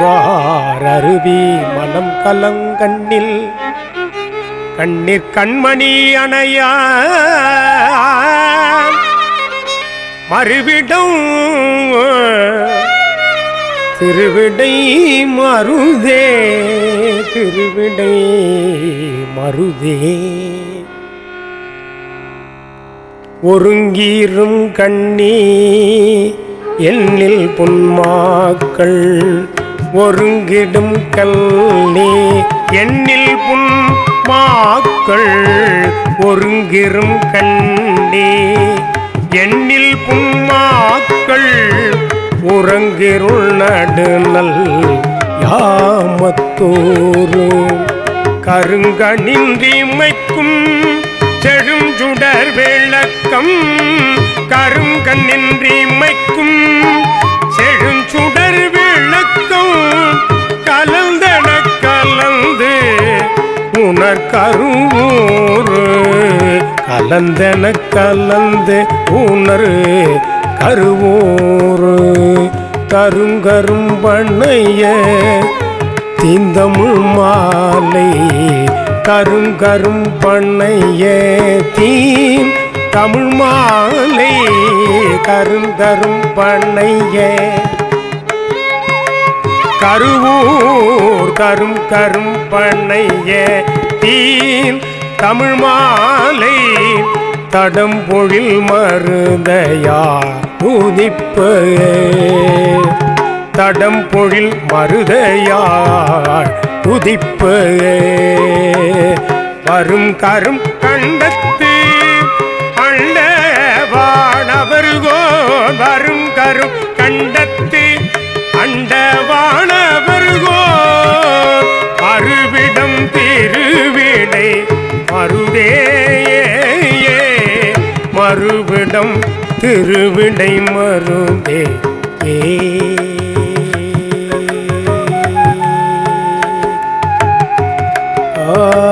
புகார் அருவி மனம் கலங்கண்ணில். கண்ணீர் கண்மணி அணையா மறுவிடம் திருவிடை மருதே திருவிடை மருதே. ஒருங்கீரும் கண்ணி எண்ணில் புன்மாக்கள் ஒருங்கிடும் கல்லே. எண்ணில் புன் மாக்கள் ஒருங்கிரும் கண்ணி எண்ணில் புன்மாக்கள் உறங்கிருள் நடுநல் யாமத்தோரு. கருங்கணின்றிமைக்கும் செழும் சுடர் விளக்கம் கருங்கண்ணின்றிமைக்கும் கருவூரு கலந்தன கலந்து உணர் கருவூரு கருங்கரும் பண்ணைய தீந்தமிழ் மாலை. கருங்கரும் பண்ணைய தீம் தமிழ் மாலை. கருங்கரும் பண்ணைய கருவூர் கரும் கரும் பண்ணைய தீன் தமிழ் மாலை தடம்பொழில் மருதையா உதிப்பு தடம்பொழில் மருதையார் உதிப்பு வரும் கரும் கண்டத்து அண்ட வானவருகோன் வரும் கரும் கண்டத்து அண்ட மாறுவிடம் திருவிடை மருந்தே. ஏ. ஆ.